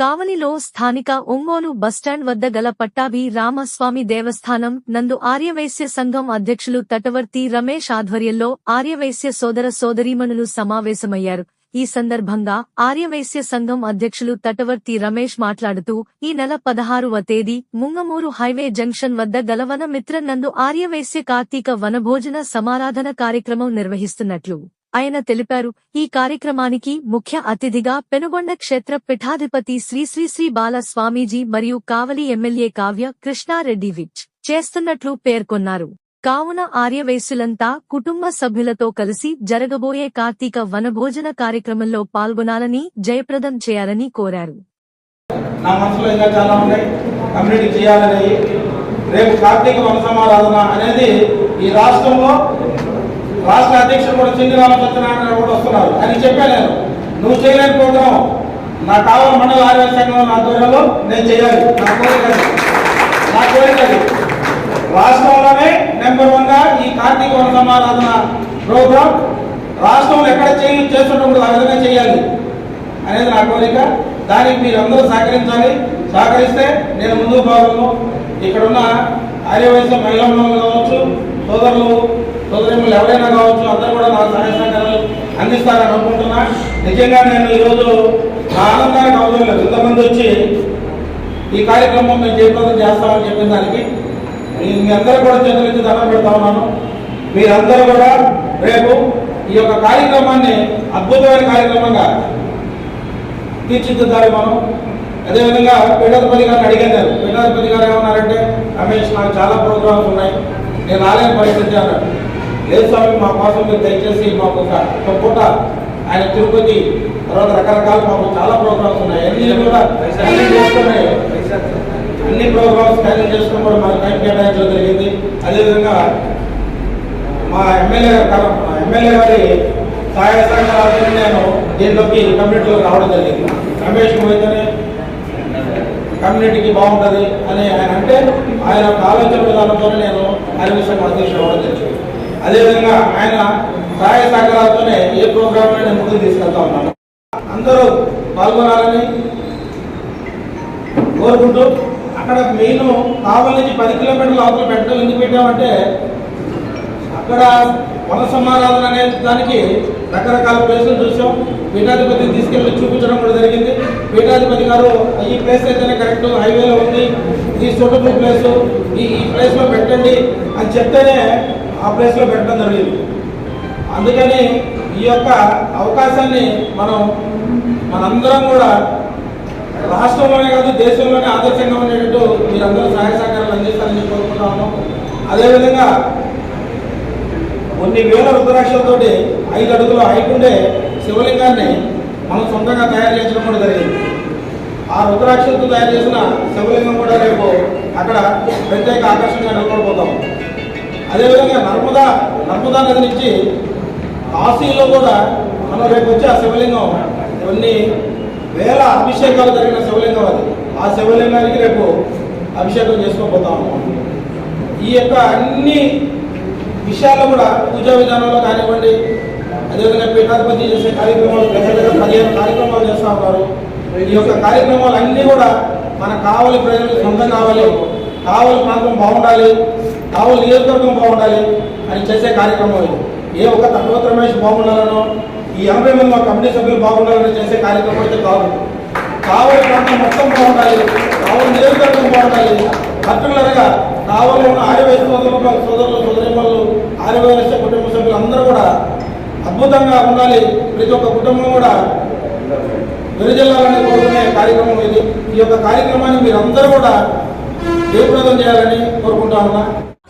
కావలిలో స్థానిక ఒంగోలు బస్టాండ్ వద్ద గల పట్టాభి రామస్వామి దేవస్థానం నందు ఆర్యవైశ్య సంఘం అధ్యక్షులు తటవర్తి రమేష్ ఆధ్వర్యంలో ఆర్యవైశ్య సోదర సోదరీమణులు సమావేశమయ్యారు. ఈ సందర్భంగా ఆర్యవైశ్య సంఘం అధ్యక్షులు తటవర్తి రమేష్ మాట్లాడుతూ ఈ నెల పదహారువ తేదీ ముంగమూరు హైవే జంక్షన్ వద్ద గలవన మిత్ర నందు ఆర్యవైశ్య కార్తీక వనభోజన సమారాధన కార్యక్రమం నిర్వహిస్తున్నట్లు ఆయన తెలిపారు ఈ కార్యక్రమానికి ముఖ్య అతిథిగా పెనుగొండ క్షేత్ర పీఠాధిపతి శ్రీ శ్రీ శ్రీ బాల స్వామీజీ మరియు కావలి ఎమ్మెల్యే కావ్య కృష్ణారెడ్డి విచ్ చేస్తున్నట్లు పేర్కొన్నారు. కావున ఆర్యవైశ్యులంతా కుటుంబ సభ్యులతో కలిసి జరగబోయే కార్తీక వనభోజన కార్యక్రమంలో పాల్గొనాలని జయప్రదం చేయాలని కోరారు. నా మనసులో ఇంకా చాలా ఉన్నాయి. కమ్యూనిటీ చేయాలని రేపు కార్తీక వన సమారాధన అనేది ఈ రాష్ట్రంలో రాష్ట్ర అధ్యక్షుడు కూడా చింది సత్యనారాయణ కూడా వస్తున్నారు. అని చెప్పాను నేను నువ్వు చేయలేని ప్రోగ్రాం నా కావాలి మండల ఆరోగ్య సంఘంలో నా ఆధ్వర్యంలో నేను చేయాలి. నా కోరిక నా కోరిక రాష్ట్రంలోనే నెంబర్ వన్గా ఈ కార్తీక వన సమారాధన ప్రోగ్రాం రాష్ట్రంలో ఎక్కడ చేయి చేస్తున్నప్పుడు ఆ విధంగా చేయాలి అనేది నా కోరిక. దానికి మీరు అందరూ సహకరించాలి. సహకరిస్తే నేను ముందుకు పోగలను. ఇక్కడున్న ఆర్యవైశ్య మహిళలు కావచ్చు సోదరులు సోదరులు ఎవరైనా కావచ్చు అందరూ కూడా నాకు సహాయ సహకారాలు అందిస్తారని అనుకుంటున్నా. నిజంగా నేను ఈరోజు నా ఆనందానికి అవసరం లేదు ఇంతమంది వచ్చి ఈ కార్యక్రమం మేము జయప్రదం చేస్తామని చెప్పిన దానికి మీ- అందరూ కూడా చేతులెత్తి దండం పెడతా ఉన్నాను. మీరందరూ కూడా రేపు ఈ యొక్క కార్యక్రమాన్ని అద్భుతమైన కార్యక్రమంగా తీర్చిదిద్దాలి మనం. అదేవిధంగా పీఠాధిపతి గారిని అడిగారు పీఠాధిపతి గారు ఏమన్నారంటే రమేష్ నాకు చాలా ప్రోగ్రామ్స్ ఉన్నాయి. నేను ఆలయం పరిస్థితి అన్నాడు. లేదు స్వామి మా కోసం మీరు దయచేసి మాకు ఒక ఒక పూట ఆయన తిరుపతి తర్వాత రకరకాల మాకు చాలా ప్రోగ్రామ్స్ ఉన్నాయి. అన్ని కూడా స్కానింగ్ అన్ని ప్రోగ్రామ్స్ క్యాన్సిల్ చేసుకుని కూడా మాకు టైం కేటాయించడం జరిగింది. అదేవిధంగా మా ఎమ్మెల్యే గారు ఎమ్మెల్యే గారి సహాయ సహకారాలు నేను దీంట్లోకి కమ్యూనిటీలో రావడం జరిగింది. రమేష్ పోయితేనే కమ్యూనిటీకి బాగుంటుంది అని ఆయన అంటే ఆయన ఆలోచన విధానంతో నేను హరివిషయం అధ్యక్షుడు అవ్వడం జరిగింది. అదేవిధంగా ఆయన సహాయ సహకారాలతోనే ఏ ప్రోగ్రామ్ నేను ముందుకు తీసుకెళ్తా ఉన్నాను. అందరూ పాల్గొనాలని కోరుకుంటూ అక్కడ మెయిన్ కావలి నుంచి పది కిలోమీటర్ల అవతల పెట్టడం ఎందుకు పెట్టామంటే అక్కడ వన సమారాధన అనే దానికి రకరకాల ప్లేసులు చూసాం. పీఠాధిపతిని తీసుకెళ్ళి చూపించడం కూడా జరిగింది. పీఠాధిపతి గారు ఈ ప్లేస్ అయితేనే కరెక్ట్ హైవేలో ఉంది. ఈ సూటబుల్ ప్లేసు. ఈ ఈ ప్లేస్లో పెట్టండి అని చెప్తేనే ఆ ప్లేస్లో పెట్టడం జరిగింది. అందుకని ఈ యొక్క అవకాశాన్ని మనం మనందరం కూడా రాష్ట్రంలోనే కాదు దేశంలోనే ఆదర్శంగా ఉండేటట్టు మీరందరూ సహాయ సహకారాలు అందిస్తారని కోరుకుంటా ఉన్నాం. అదేవిధంగా కొన్ని వేల రుద్రాక్షలతోటి ఐదు అడుగులు హైట్ ఉండే శివలింగాన్ని మనం సొంతంగా తయారు చేయించడం కూడా జరిగింది. ఆ రుద్రాక్షలతో తయారు చేసిన శివలింగం కూడా రేపు అక్కడ ప్రత్యేక ఆకర్షణగా నిలబడిపోతాం అదేవిధంగా నర్మదా నర్మదా నది నుంచి కాశీలో కూడా మనం రేపు వచ్చి ఆ శివలింగం కొన్ని వేల అభిషేకాలు జరిగిన శివలింగం అది. ఆ శివలింగానికి రేపు అభిషేకం చేసుకోబోతాము ఈ యొక్క అన్ని విషయాల్లో కూడా పూజా విధానంలో కానివ్వండి అదేవిధంగా పీఠాధిపతి చేసే కార్యక్రమాలు దగ్గర దగ్గర పదిహేను కార్యక్రమాలు చేస్తూ ఉన్నారు. ఈ యొక్క కార్యక్రమాలు అన్నీ కూడా మన కావలి ప్రజలకు సొంతం కావాలి. కావలి ప్రాంతం బాగుండాలి. కావలి నియోజకవర్గం బాగుండాలి అని చేసే కార్యక్రమం ఇది. ఏ ఒక్క తక్కువ రమేష్ బాగుండాలనో ఈ ఎనభై మంది మా కమిటీ సభ్యులు బాగుండాలని చేసే కార్యక్రమం అయితే కాదు కావలి ప్రాంతం మొత్తం బాగుండాలి కావలి నియోజకవర్గం బాగుండాలి. పర్టికులర్గా కావలి ఉన్న ఆర్యవైశ్య సోదరులు సోదరులు సోదరిమల్లు ఆర్యవైశ్య కుటుంబ సభ్యులు అందరూ కూడా అద్భుతంగా ఉండాలి. ప్రతి ఒక్క కుటుంబం కూడా విరజిల్లాలని కోరుకునే కార్యక్రమం ఇది. ఈ యొక్క కార్యక్రమాన్ని మీరందరూ కూడా జయప్రదం చేయాలని కోరుకుంటా ఉన్నా.